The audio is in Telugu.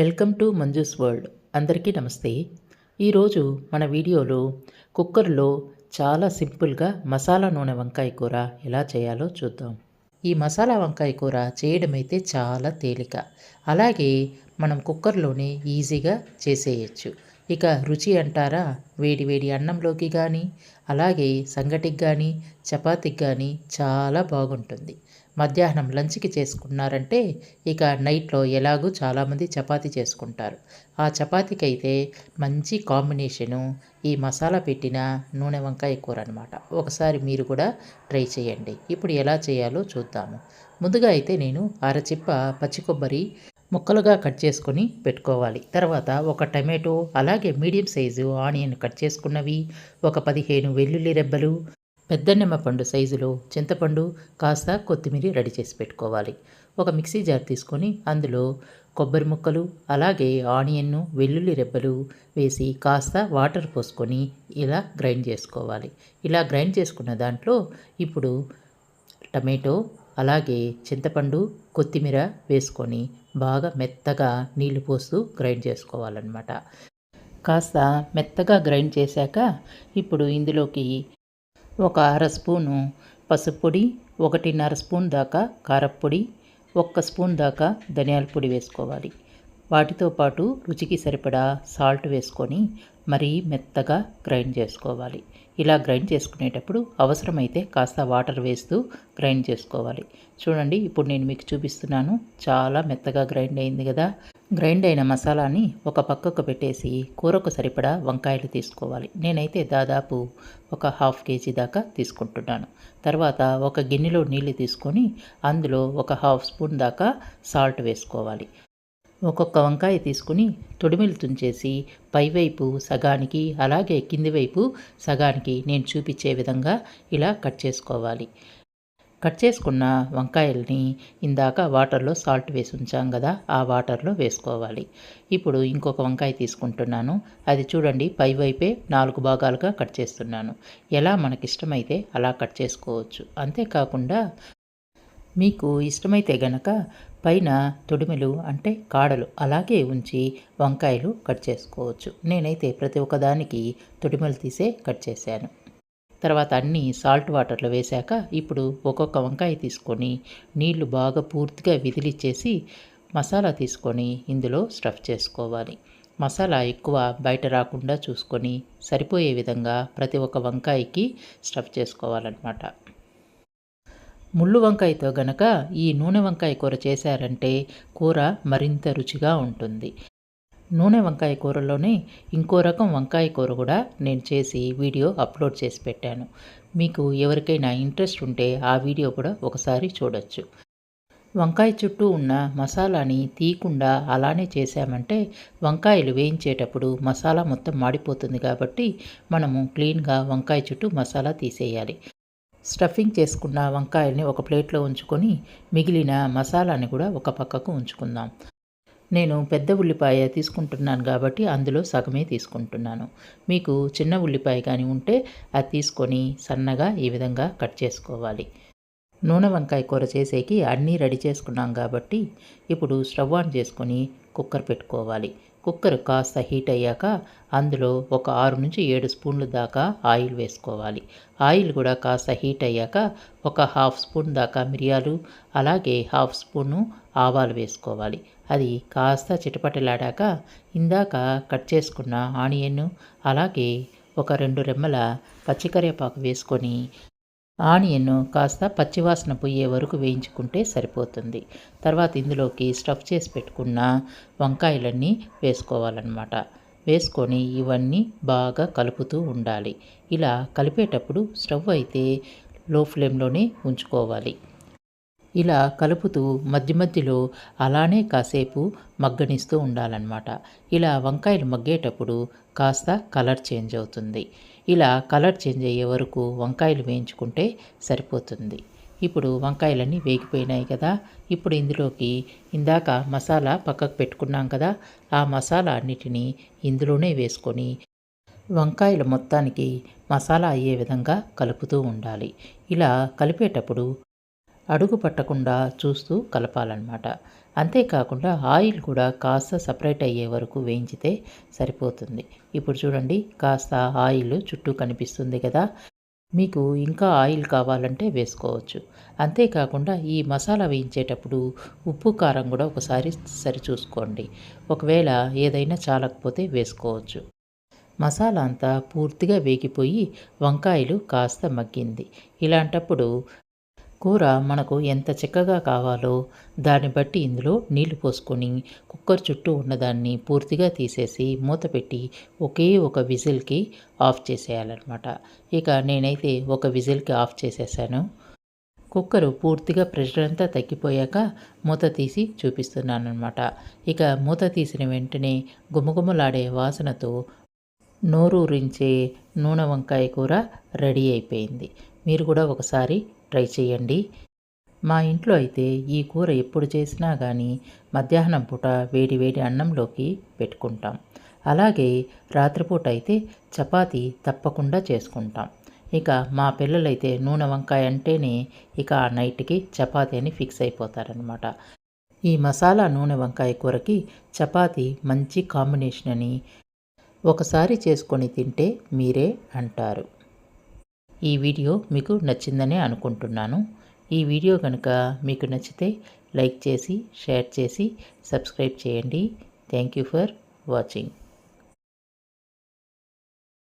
Welcome to Manju's world. అందరికీ నమస్తే. ఈరోజు మన వీడియోలో కుక్కర్లో చాలా సింపుల్గా మసాలా నూనె వంకాయ కూర ఎలా చేయాలో చూద్దాం. ఈ మసాలా వంకాయ కూర చేయడం అయితే చాలా తేలిక. అలాగే మనం కుక్కర్లోనే ఈజీగా చేసేయచ్చు. ఇక రుచి అంటారా? వేడి వేడి అన్నంలోకి కానీ అలాగే సంగటికి కానీ చపాతీకి కానీ చాలా బాగుంటుంది. మధ్యాహ్నం లంచ్కి చేసుకున్నారంటే ఇక నైట్లో ఎలాగూ చాలామంది చపాతి చేసుకుంటారు. ఆ చపాతీకి అయితే మంచి కాంబినేషను ఈ మసాలా పెట్టిన నూనె వంకాయ కూర అనమాట ఒకసారి మీరు కూడా ట్రై చేయండి. ఇప్పుడు ఎలా చేయాలో చూద్దాము. ముందుగా అయితే నేను అరచిప్ప పచ్చి కొబ్బరి ముక్కలుగా కట్ చేసుకొని పెట్టుకోవాలి. తర్వాత ఒక టమాటో అలాగే మీడియం సైజు ఆనియన్ కట్ చేసుకున్నవి ఒక పదిహేను వెల్లుల్లి రెబ్బలు పెద్ద నిమ్మపండు సైజులో చింతపండు కాస్త కొత్తిమీర రెడీ చేసి పెట్టుకోవాలి. ఒక మిక్సీ జార్ తీసుకొని అందులో కొబ్బరి ముక్కలు అలాగే ఆనియన్ను వెల్లుల్లి రెబ్బలు వేసి కాస్త వాటర్ పోసుకొని ఇలా గ్రైండ్ చేసుకోవాలి. ఇలా గ్రైండ్ చేసుకున్న దాంట్లో ఇప్పుడు టమాటో అలాగే చింతపండు కొత్తిమీర వేసుకొని బాగా మెత్తగా నీళ్ళు పోస్తూ గ్రైండ్ చేసుకోవాలన్నమాట. కాస్త మెత్తగా గ్రైండ్ చేశాక ఇప్పుడు ఇందులోకి ఒక అర స్పూను పసుపు పొడి ఒకటిన్నర స్పూన్ దాకా కారప్పొడి ఒక్క స్పూన్ దాకా ధనియాల పొడి వేసుకోవాలి. వాటితో పాటు రుచికి సరిపడా సాల్ట్ వేసుకొని మరీ మెత్తగా గ్రైండ్ చేసుకోవాలి. ఇలా గ్రైండ్ చేసుకునేటప్పుడు అవసరమైతే కాస్త వాటర్ వేస్తూ గ్రైండ్ చేసుకోవాలి. చూడండి ఇప్పుడు నేను మీకు చూపిస్తున్నాను. చాలా మెత్తగా గ్రైండ్ అయింది కదా. గ్రైండ్ అయిన మసాలాని ఒక పక్కకు పెట్టేసి కూరకు సరిపడా వంకాయలు తీసుకోవాలి. నేనైతే దాదాపు ఒక హాఫ్ కేజీ దాకా తీసుకుంటున్నాను. తర్వాత ఒక గిన్నెలో నీళ్ళు తీసుకొని అందులో ఒక హాఫ్ స్పూన్ దాకా సాల్ట్ వేసుకోవాలి. ఒక్కొక్క వంకాయ తీసుకుని తొడిమిలు తుంచేసి పైవైపు సగానికి అలాగే కింది వైపు సగానికి నేను చూపించే విధంగా ఇలా కట్ చేసుకోవాలి. కట్ చేసుకున్న వంకాయల్ని ఇందాక వాటర్లో సాల్ట్ వేసి ఉంచాం కదా ఆ వాటర్లో వేసుకోవాలి. ఇప్పుడు ఇంకొక వంకాయ తీసుకుంటున్నాను. అది చూడండి పైవైపే నాలుగు భాగాలుగా కట్ చేస్తున్నాను. ఎలా మనకిష్టమైతే అలా కట్ చేసుకోవచ్చు. అంతేకాకుండా మీకు ఇష్టమైతే గనక పైన తొడిమెలు అంటే కాడలు అలాగే ఉంచి వంకాయలు కట్ చేసుకోవచ్చు. నేనైతే ప్రతి ఒక్కదానికి తొడిమెలు తీసే కట్ చేశాను. తర్వాత అన్నీ సాల్ట్ వాటర్లో వేశాక ఇప్పుడు ఒక్కొక్క వంకాయ తీసుకొని నీళ్ళు బాగా పూర్తిగా విదిలిచ్చేసి మసాలా తీసుకొని ఇందులో స్టఫ్ చేసుకోవాలి. మసాలా ఎక్కువ బయట రాకుండా చూసుకొని సరిపోయే విధంగా ప్రతి ఒక్క వంకాయకి స్టఫ్ చేసుకోవాలన్నమాట. ముళ్ళు వంకాయతో గనక ఈ నూనె వంకాయ కూర చేశారంటే కూర మరింత రుచిగా ఉంటుంది. నూనె వంకాయ కూరలోనే ఇంకో రకం వంకాయ కూర కూడా నేను చేసి వీడియో అప్లోడ్ చేసి పెట్టాను. మీకు ఎవరికైనా ఇంట్రెస్ట్ ఉంటే ఆ వీడియో కూడా ఒకసారి చూడొచ్చు. వంకాయ చుట్టూ ఉన్న మసాలాని తీయకుండా అలానే చేశామంటే వంకాయలు వేయించేటప్పుడు మసాలా మొత్తం మాడిపోతుంది కాబట్టి మనము క్లీన్గా వంకాయ చుట్టూ మసాలా తీసేయాలి. స్టఫింగ్ చేసుకున్న వంకాయల్ని ఒక ప్లేట్లో ఉంచుకొని మిగిలిన మసాలాని కూడా ఒక పక్కకు ఉంచుకుందాం. నేను పెద్ద ఉల్లిపాయ తీసుకుంటున్నాను కాబట్టి అందులో సగమే తీసుకుంటున్నాను. మీకు చిన్న ఉల్లిపాయ కానీ ఉంటే అది తీసుకొని సన్నగా ఈ విధంగా కట్ చేసుకోవాలి. నూనె వంకాయ కూర చేసేకి అన్నీ రెడీ చేసుకున్నాం కాబట్టి ఇప్పుడు స్టవ్ ఆన్ చేసుకొని కుక్కర్ పెట్టుకోవాలి. కుక్కర్ కాస్త హీట్ అయ్యాక అందులో ఒక ఆరు నుంచి ఏడు స్పూన్లు దాకా ఆయిల్ వేసుకోవాలి. ఆయిల్ కూడా కాస్త హీట్ అయ్యాక ఒక హాఫ్ స్పూన్ దాకా మిరియాలు అలాగే హాఫ్ స్పూను ఆవాలు వేసుకోవాలి. అది కాస్త చిటపటలాడాక ఇందాక కట్ చేసుకున్న ఆనియన్ అలాగే ఒక రెండు రెమ్మల పచ్చికరివేపాకు వేసుకొని ఆనియన్ను కాస్త పచ్చివాసన పోయే వరకు వేయించుకుంటే సరిపోతుంది. తర్వాత ఇందులోకి స్టఫ్ చేసి పెట్టుకున్న వంకాయలన్నీ వేసుకోవాలన్నమాట. వేసుకొని ఇవన్నీ బాగా కలుపుతూ ఉండాలి. ఇలా కలిపేటప్పుడు స్టవ్ అయితే లో ఫ్లేమ్లోనే ఉంచుకోవాలి. ఇలా కలుపుతూ మధ్య మధ్యలో అలానే కాసేపు మగ్గనిస్తూ ఉండాలన్నమాట. ఇలా వంకాయలు మగ్గేటప్పుడు కాస్త కలర్ చేంజ్ అవుతుంది. ఇలా కలర్ చేంజ్ అయ్యే వరకు వంకాయలు వేయించుకుంటే సరిపోతుంది. ఇప్పుడు వంకాయలన్నీ వేగిపోయినాయి కదా. ఇప్పుడు ఇందులోకి ఇందాక మసాలా పక్కకు పెట్టుకున్నాం కదా. ఆ మసాలా అన్నిటినీ ఇందులోనే వేసుకొని వంకాయలు మొత్తానికి మసాలా అయ్యే విధంగా కలుపుతూ ఉండాలి. ఇలా కలిపేటప్పుడు అడుగు పట్టకుండా చూస్తూ కలపాలన్నమాట. అంతేకాకుండా ఆయిల్ కూడా కాస్త సపరేట్ అయ్యే వరకు వేయించితే సరిపోతుంది. ఇప్పుడు చూడండి కాస్త ఆయిల్ చుట్టూ కనిపిస్తుంది కదా. మీకు ఇంకా ఆయిల్ కావాలంటే వేసుకోవచ్చు. అంతేకాకుండా ఈ మసాలా వేయించేటప్పుడు ఉప్పు కారం కూడా ఒకసారి సరిచూసుకోండి. ఒకవేళ ఏదైనా చాలకపోతే వేసుకోవచ్చు. మసాలా అంతా పూర్తిగా వేగిపోయి వంకాయలు కాస్త మగ్గింది. ఇలాంటప్పుడు కూర మనకు ఎంత చిక్కగా కావాలో దాన్ని బట్టి ఇందులో నీళ్ళు పోసుకొని కుక్కర్ చుట్టూ ఉన్నదాన్ని పూర్తిగా తీసేసి మూత పెట్టి ఒకే ఒక విజిల్కి ఆఫ్ చేసేయాలన్నమాట. ఇక నేనైతే ఒక విజిల్కి ఆఫ్ చేసేసాను. కుక్కరు పూర్తిగా ప్రెషర్ అంతా తగ్గిపోయాక మూత తీసి చూపిస్తున్నాను అనమాట ఇక మూత తీసిన వెంటనే గుమగుమలాడే వాసనతో నోరూరించే నూనె వంకాయ కూర రెడీ అయిపోయింది. మీరు కూడా ఒకసారి ట్రై చేయండి. మా ఇంట్లో అయితే ఈ కూర ఎప్పుడు చేసినా కానీ మధ్యాహ్నం పూట వేడి వేడి అన్నంలోకి పెట్టుకుంటాం. అలాగే రాత్రిపూట అయితే చపాతీ తప్పకుండా చేసుకుంటాం. ఇక మా పిల్లలైతే నూనె వంకాయ అంటేనే ఇక ఆ నైట్కి చపాతీ అని ఫిక్స్ అయిపోతారనమాట ఈ మసాలా నూనె వంకాయ కూరకి చపాతీ మంచి కాంబినేషన్ అని ఒకసారి చేసుకొని తింటే మీరే అంటారు. ఈ వీడియో మీకు నచ్చిందనే అనుకుంటున్నాను. ఈ వీడియో కనుక మీకు నచ్చితే లైక్ చేసి షేర్ చేసి సబ్స్క్రైబ్ చేయండి. Thank you for watching.